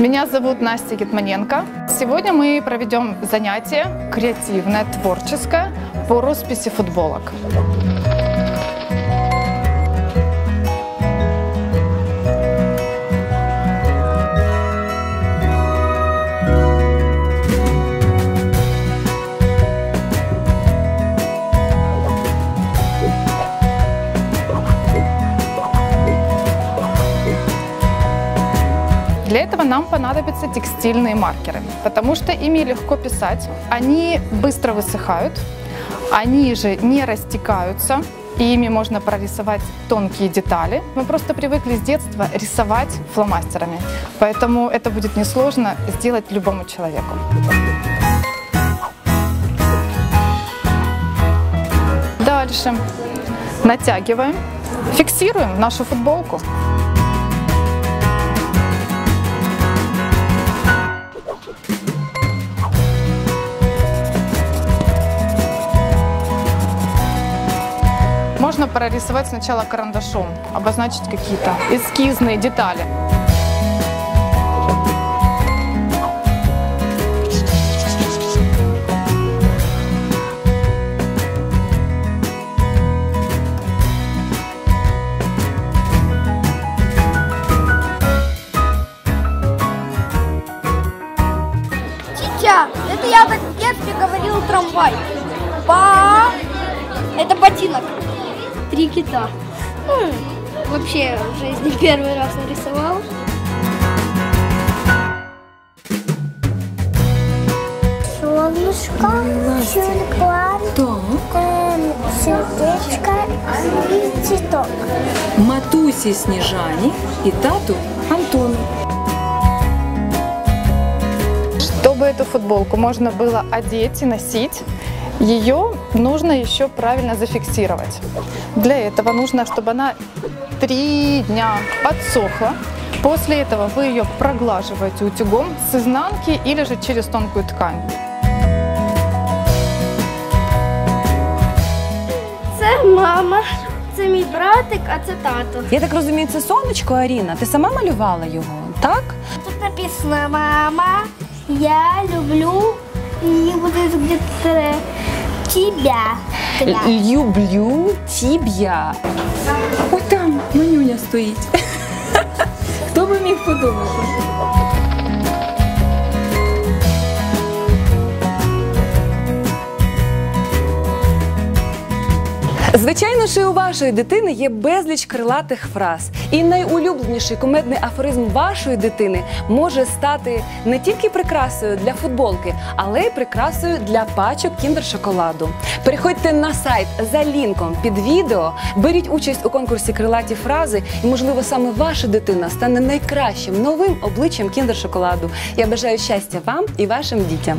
Меня зовут Настя Гетманенко. Сегодня мы проведем занятие креативное, творческое по росписи футболок. Для этого нам понадобятся текстильные маркеры, потому что ими легко писать. Они быстро высыхают, они же не растекаются, и ими можно прорисовать тонкие детали. Мы просто привыкли с детства рисовать фломастерами, поэтому это будет несложно сделать любому человеку. Дальше натягиваем, фиксируем нашу футболку. Можно прорисовать сначала карандашом, обозначить какие-то эскизные детали. Титя, это я так в детстве говорил трамвай. Ба, это ботинок Три кита. М, Вообще в жизни первый раз нарисовал. Солнышко, тюльпан, эм, сердечко и цветок. матусі Сніжані і тату Антону. Чтобы эту футболку можно было одеть и носить, ее нужно еще правильно зафиксировать. Для этого нужно, чтобы она три дня подсохла. После этого вы ее проглаживаете утюгом с изнанки или же через тонкую ткань. Це мама, це мій братик, а це тато. Я так розумію, це сонечко Аріна. Ти сама малювала його, так? Тут написано мама, я люблю и будет где-то тебя. Тебя. Люблю тіб'я. Ой, там манюня стоїть. Хто би міг подумати? Звичайно і у вашої дитини є безліч крилатих фраз. І найулюбленіший кумедний афоризм вашої дитини може стати не тільки прикрасою для футболки, але й прикрасою для пачок кіндер-шоколаду. Переходьте на сайт за лінком під відео, беріть участь у конкурсі крилаті фрази, і, можливо, саме ваша дитина стане найкращим новим обличчям кіндер-шоколаду. Я бажаю щастя вам і вашим дітям.